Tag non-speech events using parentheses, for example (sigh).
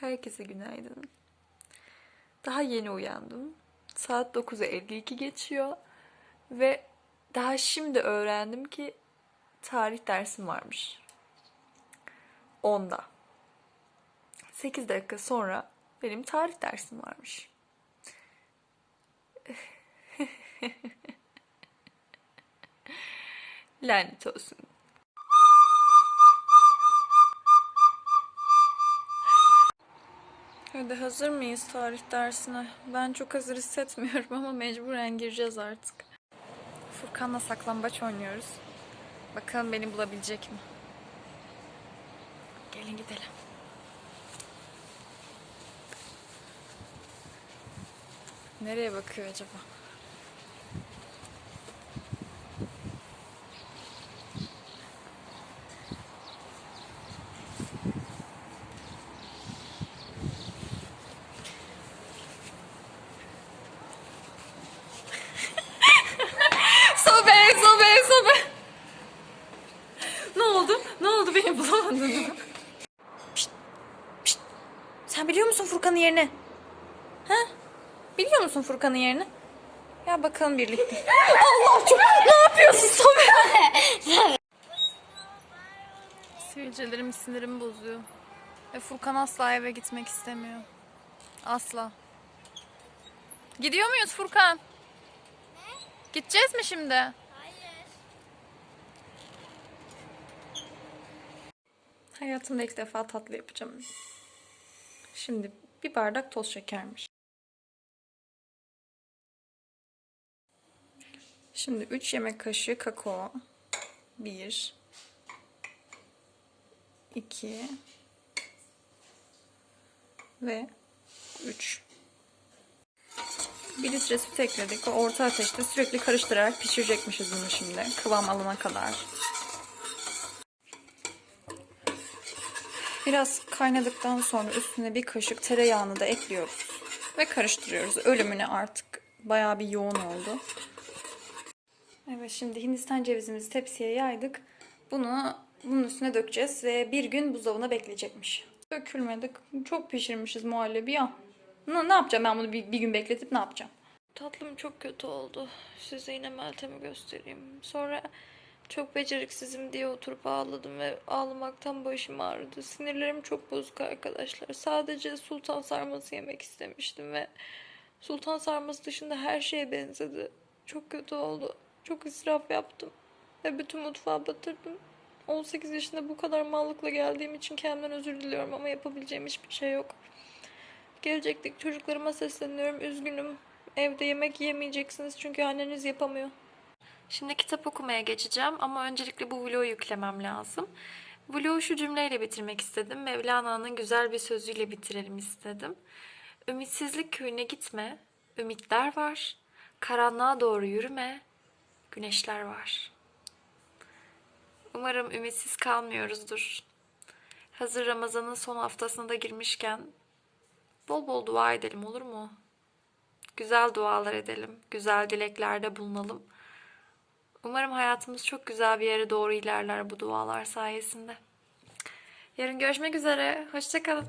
Herkese günaydın. Daha yeni uyandım. Saat 9'u 52 geçiyor ve daha şimdi öğrendim ki tarih dersim varmış. 10'da. 8 dakika sonra benim tarih dersim varmış. (laughs) Lanet olsun. Hadi hazır mıyız tarih dersine? Ben çok hazır hissetmiyorum ama mecburen gireceğiz artık. Furkan'la saklambaç oynuyoruz. Bakalım beni bulabilecek mi? Gelin gidelim. Nereye bakıyor acaba? Oldu? Ne oldu beni bulamadın mı? Pişt, pişt. Sen biliyor musun Furkan'ın yerini? Ha? Biliyor musun Furkan'ın yerini? Ya bakalım birlikte. Allah çok ne yapıyorsun Sobe? Sivilcelerim sinirimi bozuyor. Ve Furkan asla eve gitmek istemiyor. Asla. Gidiyor muyuz Furkan? Gideceğiz mi şimdi? Hayatımda ilk defa tatlı yapacağım. Şimdi bir bardak toz şekermiş. Şimdi 3 yemek kaşığı kakao. 1 2 ve 3 1 litre süt ekledik ve orta ateşte sürekli karıştırarak pişirecekmişiz bunu şimdi. Kıvam alana kadar. Biraz kaynadıktan sonra üstüne bir kaşık tereyağını da ekliyoruz. Ve karıştırıyoruz. Ölümüne artık bayağı bir yoğun oldu. Evet şimdi Hindistan cevizimizi tepsiye yaydık. Bunu bunun üstüne dökeceğiz ve bir gün buzdolabına bekleyecekmiş. Dökülmedi. Çok pişirmişiz muhallebi ya. Ne, ne yapacağım ben bunu bir, bir gün bekletip ne yapacağım? Tatlım çok kötü oldu. Size yine Meltem'i göstereyim. Sonra çok beceriksizim diye oturup ağladım ve ağlamaktan başım ağrıdı. Sinirlerim çok bozuk arkadaşlar. Sadece sultan sarması yemek istemiştim ve sultan sarması dışında her şeye benzedi. Çok kötü oldu. Çok israf yaptım. Ve bütün mutfağı batırdım. 18 yaşında bu kadar mallıkla geldiğim için kendimden özür diliyorum ama yapabileceğim hiçbir şey yok. Gelecekteki çocuklarıma sesleniyorum. Üzgünüm. Evde yemek yemeyeceksiniz çünkü anneniz yapamıyor. Şimdi kitap okumaya geçeceğim ama öncelikle bu vlogu yüklemem lazım. Vlogu şu cümleyle bitirmek istedim. Mevlana'nın güzel bir sözüyle bitirelim istedim. Ümitsizlik köyüne gitme, ümitler var. Karanlığa doğru yürüme, güneşler var. Umarım ümitsiz kalmıyoruzdur. Hazır Ramazan'ın son haftasına da girmişken bol bol dua edelim olur mu? Güzel dualar edelim, güzel dileklerde bulunalım. Umarım hayatımız çok güzel bir yere doğru ilerler bu dualar sayesinde. Yarın görüşmek üzere. Hoşçakalın.